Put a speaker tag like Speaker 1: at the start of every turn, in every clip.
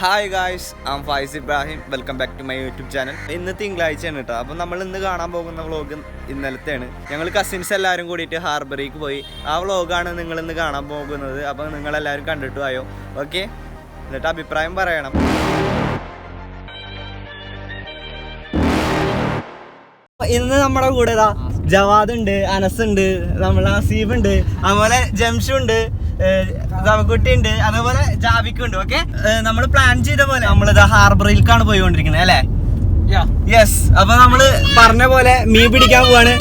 Speaker 1: Hi guys am Faiz Ibrahim welcome back to my YouTube channel ഇന്ന് തിങ്കളാഴ്ചയാണ് കേട്ടോ അപ്പം നമ്മൾ ഇന്ന് കാണാൻ പോകുന്ന വ്ളോഗ് ഇന്നലത്തെയാണ്. ഞങ്ങൾ കസിൻസ് എല്ലാവരും കൂടിയിട്ട് ഹാർബറിക്ക് പോയി. ആ വ്ളോഗാണ് നിങ്ങൾ ഇന്ന് കാണാൻ പോകുന്നത്. അപ്പോൾ നിങ്ങളെല്ലാവരും കണ്ടിട്ട് പോയോ ഓക്കെ എന്നിട്ട് അഭിപ്രായം പറയണം. ഇന്ന് നമ്മുടെ കൂടെ ഇതാ ജവാദ് ഉണ്ട് അനസ് ഉണ്ട് നമ്മളെ അസീബ് ഉണ്ട് അതുപോലെ ജംഷു ഉണ്ട് ഉണ്ട് അതുപോലെ ജാബിക്കുണ്ട് ഓക്കെ നമ്മൾ പ്ലാൻ ചെയ്ത പോലെ നമ്മളിത് ഹാർബറിലേക്കാണ് പോയിക്കൊണ്ടിരിക്കുന്നത് അല്ലേ? യെസ് അപ്പൊ നമ്മൾ പറഞ്ഞ പോലെ മീൻ പിടിക്കാൻ പോവാണ്.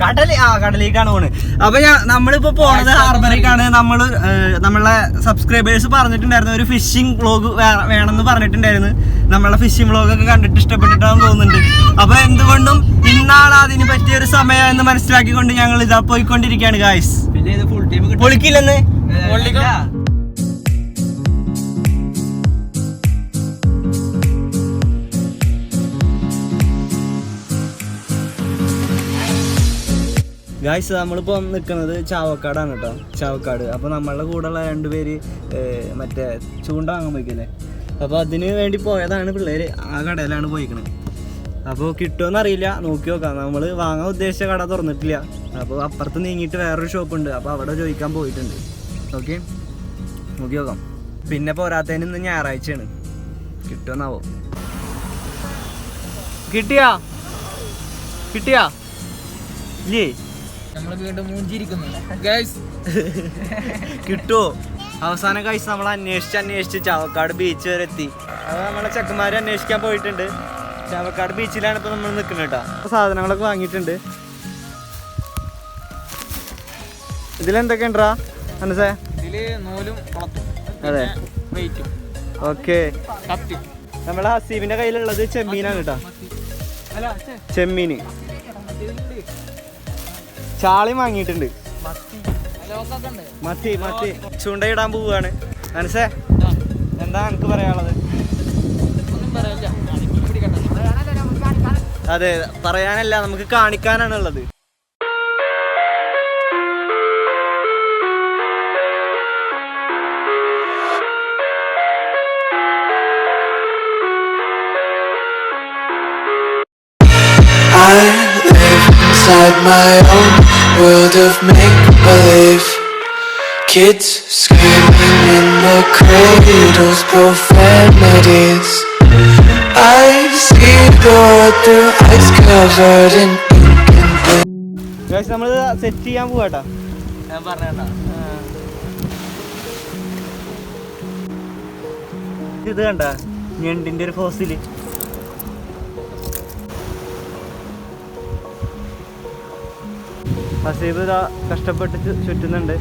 Speaker 1: കടലി ആ കടലേക്കാണ് പോണ് അപ്പൊ ഞാൻ നമ്മളിപ്പോ പോണത് ഹാർബറിലേക്കാണ് നമ്മൾ നമ്മളെ സബ്സ്ക്രൈബേഴ്സ് പറഞ്ഞിട്ടുണ്ടായിരുന്നു ഒരു ഫിഷിംഗ് വ്ളോഗ് വേണമെന്ന് പറഞ്ഞിട്ടുണ്ടായിരുന്നു. നമ്മളെ ഫിഷിംഗ് വ്ളോഗ് ഒക്കെ കണ്ടിട്ട് ഇഷ്ടപ്പെട്ടിട്ടാണെന്ന് തോന്നുന്നുണ്ട്. അപ്പൊ എന്തുകൊണ്ടും ഇന്നാണ് അതിന് പറ്റിയ ഒരു സമയം എന്ന് മനസ്സിലാക്കിക്കൊണ്ട് ഞങ്ങൾ ഇതാ പോയിക്കൊണ്ടിരിക്കുകയാണ് ഗായ്സ്
Speaker 2: പിന്നെ ഇത് ഫുൾ ടൈം
Speaker 1: പൊളിക്കില്ലെന്ന്? ഗായ്സ് നമ്മളിപ്പോ നിൽക്കുന്നത് ചാവക്കാടാണ് കേട്ടോ. ചാവക്കാട്. അപ്പോൾ നമ്മളുടെ കൂടെയുള്ള രണ്ടുപേര് ഏർ, മറ്റേ ചൂണ്ട വാങ്ങാൻ പോയിക്കല്ലേ? അപ്പോൾ അതിന് വേണ്ടി പോയതാണ് പിള്ളേര്. ആ കടയിലാണ് പോയിക്കണത്. അപ്പോൾ കിട്ടുമെന്ന് അറിയില്ല നോക്കി നോക്കാം. നമ്മൾ വാങ്ങാൻ ഉദ്ദേശിച്ച കട തുറന്നിട്ടില്ല. അപ്പോൾ അപ്പുറത്ത് നീങ്ങിയിട്ട് വേറൊരു ഷോപ്പ് ഉണ്ട്. അപ്പോൾ അവിടെ ചോദിക്കാൻ പോയിട്ടുണ്ട്. ഓക്കെ നോക്കി നോക്കാം. പിന്നെ പോരാത്തതിന് ഇന്ന് ഞായറാഴ്ചയാണ്. കിട്ടുമെന്നാവോ കിട്ടിയാ? കിട്ടിയാ? ഇല്ലേ? കിട്ടുമോ അവസാനം കഴിച്ച് നമ്മൾ അന്വേഷിച്ച് അന്വേഷിച്ച് ചാവക്കാട് ബീച്ച് വരെ എത്തി. അത് നമ്മളെ ചെക്കന്മാർ അന്വേഷിക്കാൻ പോയിട്ടുണ്ട്. ചാവക്കാട് ബീച്ചിലാണ് ഇപ്പോൾ നമ്മൾ നിൽക്കുന്നത് കേട്ടോ സാധനങ്ങളൊക്കെ വാങ്ങിയിട്ടുണ്ട്. ഇതിലെന്തൊക്കെ ഉണ്ടാ മനസ്സേ?
Speaker 2: ഇതിൽ നൂലും
Speaker 1: അതെ.
Speaker 2: വെയിറ്റും.
Speaker 1: ഓക്കെ. നമ്മളെ ഹസീബിന്റെ കയ്യിലുള്ളത് ചെമ്മീനാണ് കേട്ടോ ചെമ്മീന്. ചാളി വാങ്ങിയിട്ടുണ്ട്.
Speaker 2: മത്തി.
Speaker 1: മത്തി ചൂണ്ടയിടാൻ പോവുകയാണ് മനസ്സേ? എന്താ എനിക്ക് പറയാനുള്ളത്?
Speaker 2: ഒന്നും പിടിക്കണ്ട
Speaker 1: അതെ പറയാനല്ല നമുക്ക് കാണിക്കാനാണുള്ളത്
Speaker 3: inside my own world of make-believe Kids screaming in the cradles, profanities
Speaker 1: നമ്മൾ സെറ്റ് ചെയ്യാൻ പോവാട്ടാ.
Speaker 2: ഞാൻ പറഞ്ഞ
Speaker 1: ഇത് കണ്ട ഞണ്ടിന്റെ ഒരു ഫോസിൽ ഹസീബ് കഷ്ടപ്പെട്ട് ചുറ്റുന്നുണ്ട്.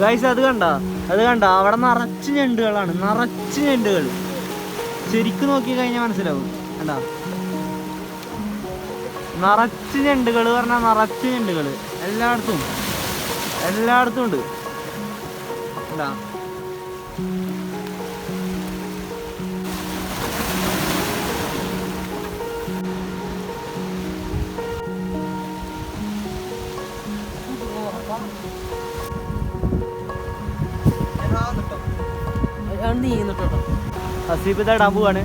Speaker 1: ഗൈസ് അത് കണ്ട? അത് കണ്ട? അവിടെ നിറച്ച് ഞണ്ടുകളാണ്. നിറച്ച് ഞണ്ടുകൾ. ശരിക്കും നോക്കി കഴിഞ്ഞാൽ മനസ്സിലാവും. കണ്ട? നിറച്ച് ഞണ്ടുകൾ പറഞ്ഞാൽ നിറച്ച് ഞണ്ടുകൾ. എല്ലായിടത്തും. എല്ലായിടത്തും ഉണ്ട്. ഹസീബ് ഇത് ഇടാൻ പോവാണ്.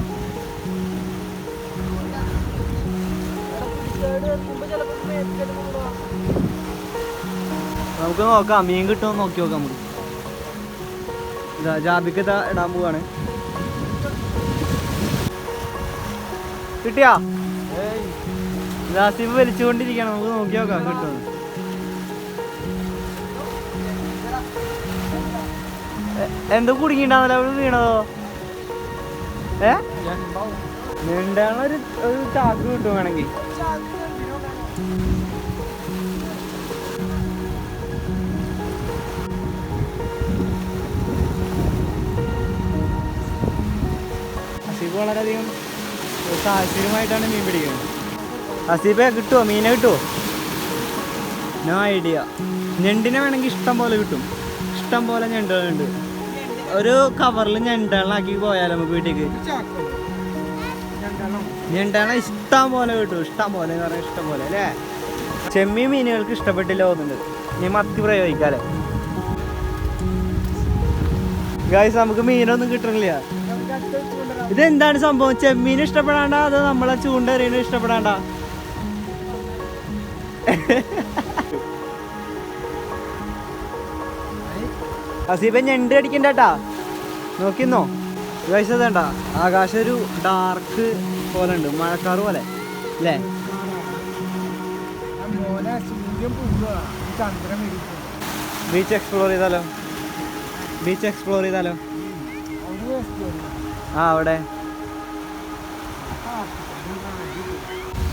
Speaker 1: നമുക്ക് നോക്കാം മീൻ കിട്ടുമോ നോക്കി നോക്കാം നമുക്ക്. ഇതാ ജാബിക്ക് ഇതാ ഇടാൻ പോവാണ്. കിട്ടിയാ? ഹസീബ് വലിച്ചുകൊണ്ടിരിക്കണം നമുക്ക് നോക്കി നോക്കാം കിട്ടുമോ എന്തോ കുടുങ്ങിണ്ടാവില്ല അവിടെ വീണതോ? ഏ? നീണ്ടാണ് ഒരു ചാക്ക് കിട്ടും വേണമെങ്കിൽ. അസീബ് വളരെയധികം താല്പര്യമായിട്ടാണ് മീൻ പിടിക്കുന്നത്. ഹസീബെ കിട്ടുമോ മീനെ കിട്ടുമോ നോ ഐഡിയ ഞണ്ടിനെ വേണമെങ്കിൽ ഇഷ്ടം പോലെ കിട്ടും. ഇഷ്ടം പോലെ ഞണ്ടുകളുണ്ട്. ഒരു കവറിൽ ഞണ്ടുകളാക്കി പോയാലോ നമുക്ക് വീട്ടിലേക്ക് ഞണ്ടാണ് ഇഷ്ടം പോലെ കിട്ടും. ഇഷ്ടം പോലെ എന്ന് പറഞ്ഞാൽ ഇഷ്ടം പോലെ അല്ലേ? ചെമ്മീൻ മീനുകൾക്ക് ഇഷ്ടപ്പെട്ടില്ല തോന്നുന്നുണ്ട്. ഇനി മത്തി പ്രയോഗിക്കാല്ലേ ഗായ്സ് നമുക്ക് മീനൊന്നും കിട്ടണില്ല. ഇതെന്താണ് സംഭവം? ചെമ്മീൻ ഇഷ്ടപ്പെടാണ്ട അതോ നമ്മളെ ചൂണ്ടെറിയണ ഇഷ്ടപ്പെടാണ്ട? അസീബ ഞണ്ട് അടിക്കണ്ടാ നോക്കിന്നോ? വേണ്ട ആകാശം ഒരു ഡാർക്ക് പോലെ. ഉണ്ട് മഴക്കാർ പോലെ അല്ലേ ബീച്ച് എക്സ്പ്ലോർ ചെയ്താലോ? ബീച്ച് എക്സ്പ്ലോർ ചെയ്താലോ? ആ അവിടെ.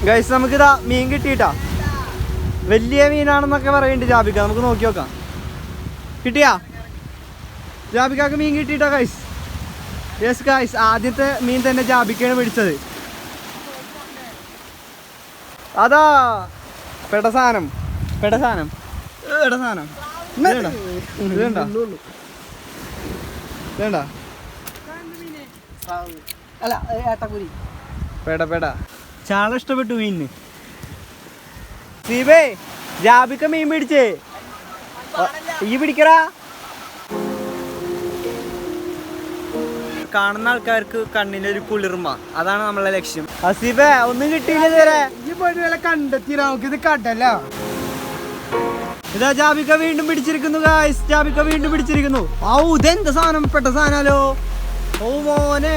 Speaker 1: ഗൈസ് നമുക്കിതാ മീൻ കിട്ടിയിട്ടാ. വലിയ മീനാണെന്നൊക്കെ പറയുന്നുണ്ട് ജാബിക്ക. നമുക്ക് നോക്കി നോക്കാം. കിട്ടിയാ? ജാബിക്കാക്ക് മീൻ കിട്ടിയിട്ടോ ഗൈസ് യെസ് ഗൈസ് ആദ്യത്തെ മീൻ തന്നെ ജാബിക്കാണ് പിടിച്ചത്. അതാ പെട സാധനം. പെട സാധനം. പെട സാധനം. ഇതേണ്ട ഇതേണ്ട
Speaker 2: അല്ല ഏട്ടക്കുരി
Speaker 1: പേട പേട. ചാള ഇഷ്ടപ്പെട്ടു മീനിന്. സീബേ ജാബിക്ക മീൻ പിടിച്ചേ. ഈ പിടിക്കടാ. കാണുന്ന ആൾക്കാർക്ക് കണ്ണിനൊരു കുളിർമ. അതാണ് നമ്മളെ ലക്ഷ്യം. അസീബേ ഒന്നും കിട്ടിയില്ല ഇതുവരെ.
Speaker 4: ഈ പടി വല്ല കണ്ടെത്തി നമുക്കിത് കടല.
Speaker 1: ഇതാ ജാബിക്ക വീണ്ടും പിടിച്ചിരിക്കുന്നു ഗായ്സ് ജാബിക്ക വീണ്ടും പിടിച്ചിരിക്കുന്നു. ഔ ഇതെന്താ സാധനം? പെട്ട സാധനാലോ ഓ മോനെ.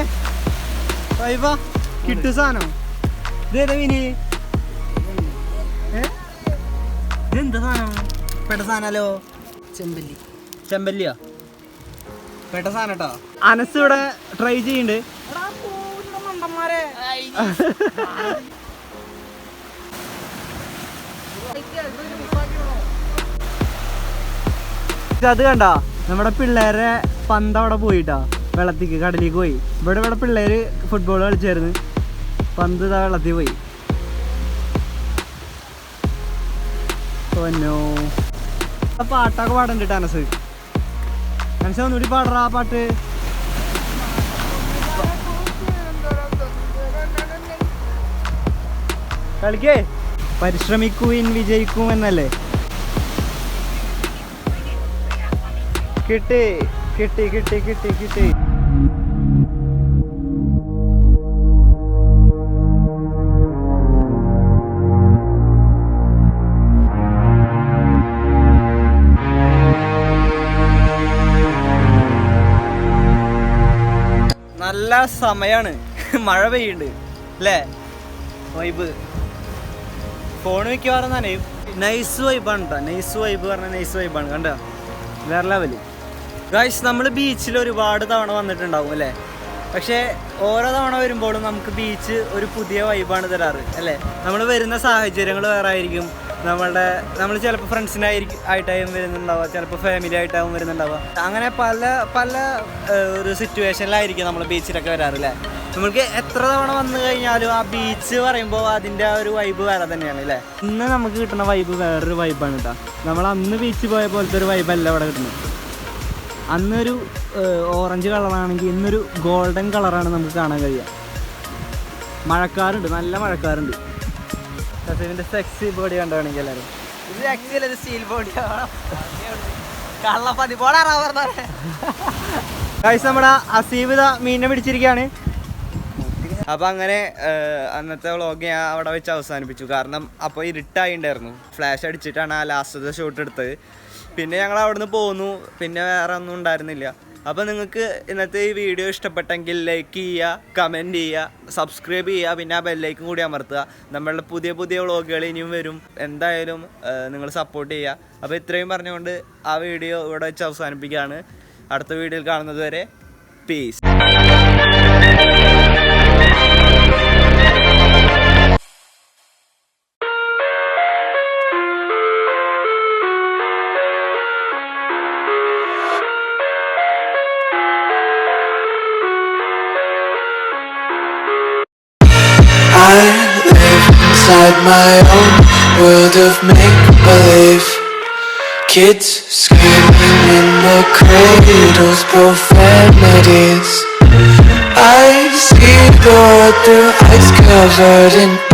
Speaker 1: കിട്ടു സാധനം. ഇതേതാ മീന്? ഇതെന്താ സാധനം? പെട്ട സാധനാലോ
Speaker 2: ചെമ്പല്ലി.
Speaker 1: ചെമ്പല്ലിയാ? പെട്ട സാധനം കേട്ടോ അനസ് ഇവിടെ ട്രൈ ചെയ്യുന്നുണ്ട് അത് കണ്ട നമ്മുടെ പിള്ളേരെ പന്ത് അവിടെ പോയിട്ടാ വെള്ളത്തിക്ക് കടലിലേക്ക് പോയി. ഇവിടെ ഇവിടെ പിള്ളേര് ഫുട്ബോൾ കളിച്ചായിരുന്നു. പന്ത് ഇതാ വെള്ളത്തിൽ പോയി. പൊന്നോ. പാട്ടൊക്കെ പാടണ്ട് ട്ടോ അനസ്. അനസ് ഒന്നുകൂടി പാടറാ പാട്ട്. കളിക്കേ. പരിശ്രമിക്കുവിൻ വിജയിക്കും എന്നല്ലേ? കിട്ടി കിട്ടി കിട്ടി കിട്ടി കിട്ടി. നല്ല സമയാണ്. മഴ പെയ്യുന്നുണ്ട്. അല്ലേ? വൈബ്. ഫോൺ മിക്കവാറും തന്നെ. നൈസ് വൈബാണ് കേട്ടോ നൈസ് വൈബ് പറഞ്ഞാൽ നൈസ് വൈബാണ്. കണ്ടോ? വേറെ ലെവൽ. ഗൈസ് നമ്മൾ ബീച്ചിൽ ഒരുപാട് തവണ വന്നിട്ടുണ്ടാവും അല്ലേ? പക്ഷേ ഓരോ തവണ വരുമ്പോഴും നമുക്ക് ബീച്ച് ഒരു പുതിയ വൈബാണ് തരാറ് അല്ലേ? നമ്മൾ വരുന്ന സാഹചര്യങ്ങൾ വേറെ ആയിരിക്കും. നമ്മളുടെ നമ്മൾ ചിലപ്പോൾ ഫ്രണ്ട്സിനായിരിക്കും ആയിട്ടാവും വരുന്നുണ്ടാവുക ചിലപ്പോൾ ഫാമിലി ആയിട്ടാവും വരുന്നുണ്ടാവുക അങ്ങനെ പല പല ഒരു സിറ്റുവേഷനിലായിരിക്കും നമ്മൾ ബീച്ചിലൊക്കെ വരാറില്ലേ? നമ്മൾക്ക് എത്ര തവണ വന്നു കഴിഞ്ഞാലും ആ ബീച്ച് പറയുമ്പോൾ അതിന്റെ ആ ഒരു വൈബ് വേറെ തന്നെയാണ് അല്ലേ ഇന്ന് നമുക്ക് കിട്ടുന്ന വൈബ് വേറൊരു വൈബാണ് കേട്ടോ നമ്മൾ അന്ന് ബീച്ചിൽ പോയ പോലത്തെ ഒരു വൈബല്ല ഇവിടെ കിട്ടുന്നത്. അന്നൊരു ഓറഞ്ച് കളറാണെങ്കിൽ ഇന്നൊരു ഗോൾഡൻ കളറാണ് നമുക്ക് കാണാൻ കഴിയുക. മഴക്കാറുണ്ട് നല്ല മഴക്കാറുണ്ട്. കസീവിന്റെ സെക്സി ബോഡി കണ്ടാണെങ്കിൽ എല്ലാരും.
Speaker 2: ഇത് ആക്ച്വലി ഇത് സ്റ്റീൽ ബോഡിയാണ് കള്ളപ്പതി പോടാറാ
Speaker 1: നമ്മുടെ അസീബിത മീനിനെ പിടിച്ചിരിക്കുകയാണ്. അപ്പം അങ്ങനെ അന്നത്തെ വ്ളോഗ് ഞാൻ അവിടെ വെച്ച് അവസാനിപ്പിച്ചു. കാരണം അപ്പോൾ ഇരുട്ടായി ഉണ്ടായിരുന്നു ഫ്ലാഷ് അടിച്ചിട്ടാണ് ആ ലാസ്റ്റത്തെ ഷോട്ട് എടുത്തത്. പിന്നെ ഞങ്ങൾ അവിടുന്ന് പോന്നു. പിന്നെ വേറെ ഒന്നും ഉണ്ടായിരുന്നില്ല. അപ്പോൾ നിങ്ങൾക്ക് ഇന്നത്തെ ഈ വീഡിയോ ഇഷ്ടപ്പെട്ടെങ്കിൽ ലൈക്ക് ചെയ്യുക കമന്റ് ചെയ്യുക സബ്സ്ക്രൈബ് ചെയ്യുക പിന്നെ ആ ബെല്ലൈക്കും കൂടി അമർത്തുക. നമ്മളുടെ പുതിയ പുതിയ വ്ളോഗുകൾ ഇനിയും വരും. എന്തായാലും നിങ്ങൾ സപ്പോർട്ട് ചെയ്യുക. അപ്പോൾ ഇത്രയും പറഞ്ഞുകൊണ്ട് ആ വീഡിയോ ഇവിടെ വെച്ച് അവസാനിപ്പിക്കുകയാണ്. അടുത്ത വീഡിയോയിൽ കാണുന്നത് വരെ peace
Speaker 3: I live inside my own world of make believe. Kids screaming in the cradles, profanities. I see the world through ice covered in